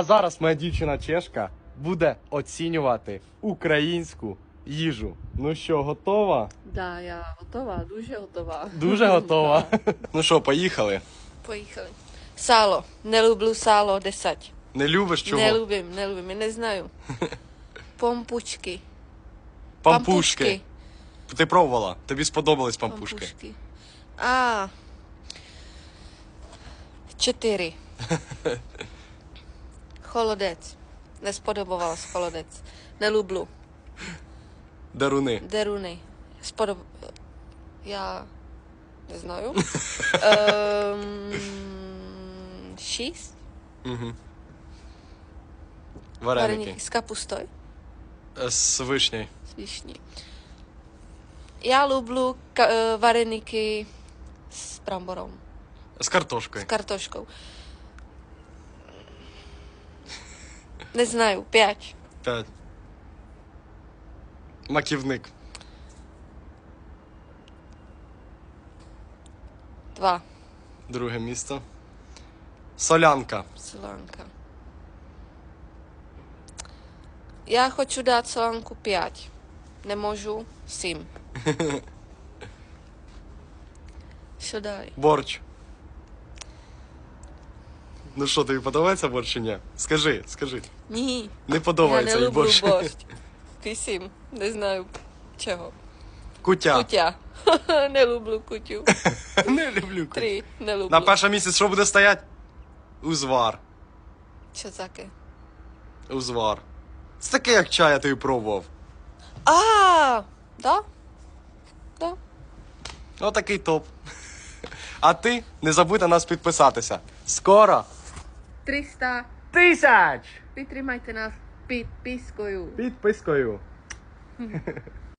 А зараз моя дівчина чешка буде оцінювати українську їжу. Ну що, готова? Да, я готова, дуже готова. Дуже готова. Ну що, поїхали? Поїхали. Сало. Не люблю сало 10. Не любиш чого? Не любим, не любим, я не знаю. Помпучки. Пампушки. Ти пробувала? Тобі сподобались пампушки? Пампушки. А. Чотири. Холодець. Не сподобалось холодець. Не люблю. Даруни. Деруни. Сподоб... Я не знаю. Ем, Шість. Угу. Вареники Вареники. з капустою. Е, З вишнею. З вишні. Я люблю ка- е, вареники з брамбором, З з картошкою. Не знаю, п'ять. П'ять. Маківник. Два. Друге місце. Солянка. Соланка. Я хочу дати соланку п'ять. Не можу сім. Що далі? Борщ. Ну що, тобі подобається борщ чи ні? Скажи, скажи. Ні. Не Я подобається не їй люблю борщ. борщ. Вісім. Не знаю чого. Кутя. Кутя. Не люблю кутю. Не люблю кутю. Три. Не люблю. На першому місці що буде стоять? Узвар. Що таке? Узвар. Це таке, як чай, я тобі пробував. А, да? Да. Отакий топ. А ти не забудь на нас підписатися. Скоро 300 tisíc. tisač. Vytrimajte nás, pit piskoju. Pit piskoju. Hm.